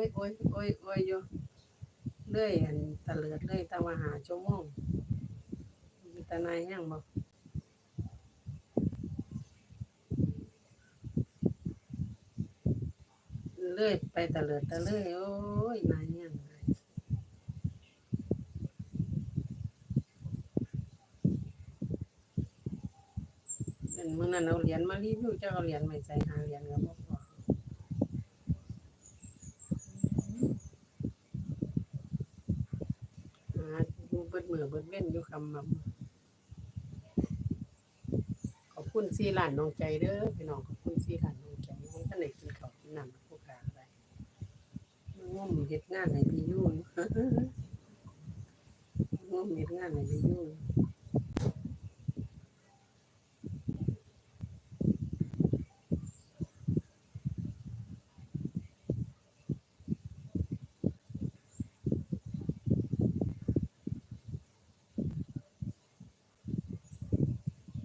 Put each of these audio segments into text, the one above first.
อ้ยโอ้ยโอ้ยโอ้ยอยู่เลื่อยอันตะเลิดเลื่อยตะมาหาชั่วโมงมีตะนายยังบ่เลื่อยไปตะเลิดตะเลื่อยโอ้ยนายยังนายเมื้อนั้นเอาเหรียญมารีวิวเจ้าเอาเหรียญไม่ใส่หาเหรียญก็บ่พอ หาอยู่เบิดมือเบิดเว้นอยู่คำมัขอบคุณซีหลานน้องใจเด้อพี่น้องขอบคุณซีหลานน้องใจท่านไหนกินข้าวกินน้ำผู้ขาอะไรงมเห็ดงานไหนพี่ยุ่งงมเห็ดงานไหนพี่ยุ่ง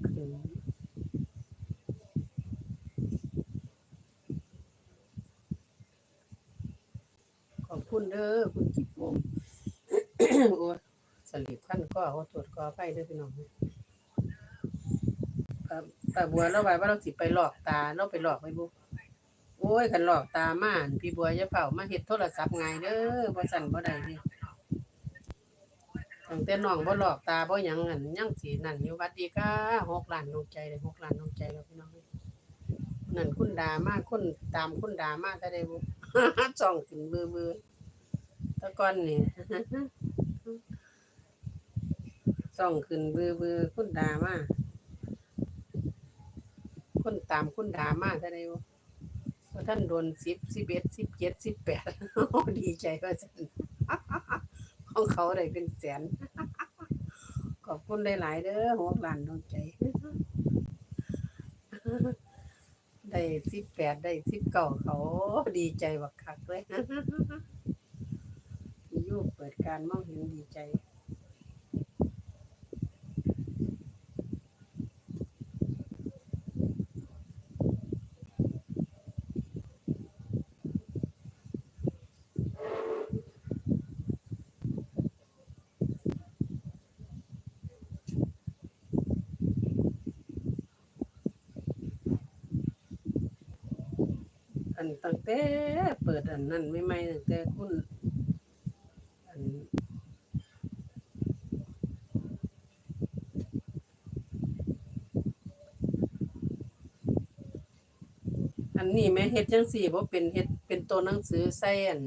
คือข อบคุณเด้อคุณจิตวงโอ้ยสลิปขั้นก็เอาตรวจกอไปเด้อพี่น้องป้าบัวเราไว้ว่าเราสิไปหลอกตาเราไปหลอกไปบุโอ้ยคันหลอกตามานพี่บัวอย่าเฝ้ามาเฮ็ดโทรศัพท์ไงเด้อบ่สั่นบ่ได้เด้ตั้งแต่น้องบ่หลอกตาบ่หยังอั่นยังสินั่นอยู่วัดดีค่ะหกล้านดวงใจเลยหกล้านดวงใจแล้วพี่น้องนั่นคุณดามาคนตามคุณดามาแต่ได้บุ จ้องขึ้นเบื่อๆแตะก่อนนี่ส่องขึ้นเบือเบือคุณดามาคนตามคุณดามาจะได้บ่ว่าท่านโดนสิบสิบเอ็ดสิบเจ็ดสิบแปดดีใจว่าจันของเขาได้เป็นแสน ขอบคุณหลาย ๆ เด้อหัวหลานดวงใจ ได้สิบแปดได้สิบเก้าเขาดีใจบักคักเลยยูเปิดการมองเห็นดีใจ นตั้งแต่เปิดอันนั้นไม่ไม่ตั้งแต่คุณอันอันนี้แม่เฮ็ดจังสี่บ่เป็นเฮ็ดเป็นตัวหนังสือใส่อัน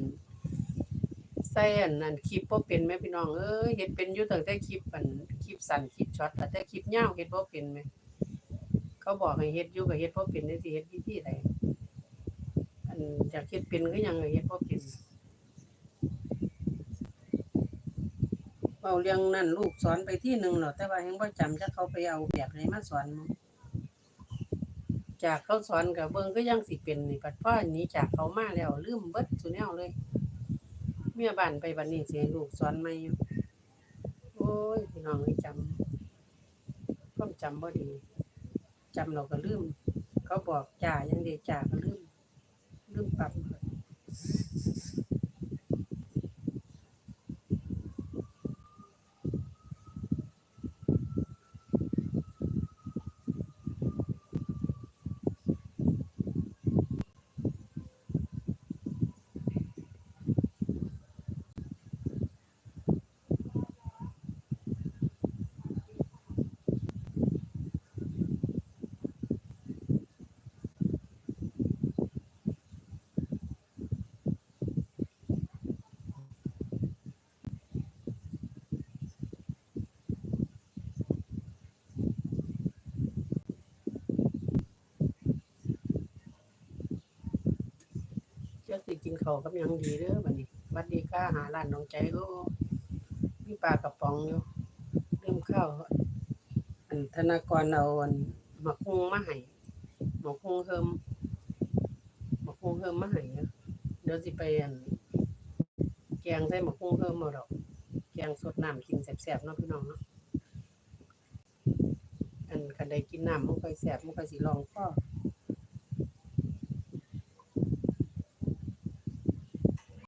ใส่อันนั้นคลิปบ่เป็นแม่พี่น้องเอ้ยเฮ็ดเป็นอยู่ตั้งแต่คลิปอันคลิปสั้นคลิปช็อตแต่คลิปยาวเฮ็ดบ่เป็นแม่เขาบอกให้เฮ็ดอยู่ก็เฮ็ดบ่เป็นจังซี่เฮ็ดวิธีใดอั นอยากเฮ็ดเป็นก็ยังเฮ็ดบ่เป็นเว้าเรื่องนั้นลูกสอนไปที่หนึ่งแล้วแต่ว่ายังบ่จำจะเขาไปเอาแบบไหนมาสอนจากเขาสอนก็เบิ่งก็ยังสิเป็นนี่ปัดพ่อหนี้จากเขามาแล้วลืมเบิดซุแนวเลย เมียบ้านไปบัดนี้เสิให้ลูกสอนใหม่โอ้ยพี่น้องนี่จำความจำบ่ดีจำเราก็ลืม เขาบอกจ่ายังเดีจ่าก็ลืม ลืมปรับ จ้าสิกินข้าวกับหยังดีเด้อบัดนี้หวัดดีค่ะหาร้านน้องใจโอ้มีปลากระป๋องอยู่ลืมข้าวอันธนากรเอาอันหมักฮุงมาให้หมักฮุงเฮิมหมักฮุงเฮิมมาให้เด้อเดี๋ยวสิไปอันแกงใส่หมักฮุงเฮิมเอาดอกแกงสดน้ำกินแซ่บๆเนาะพี่น้องเนาะอันคันได้กินน้ำมันค่อยแซ่บมันค่อยสิรองคอ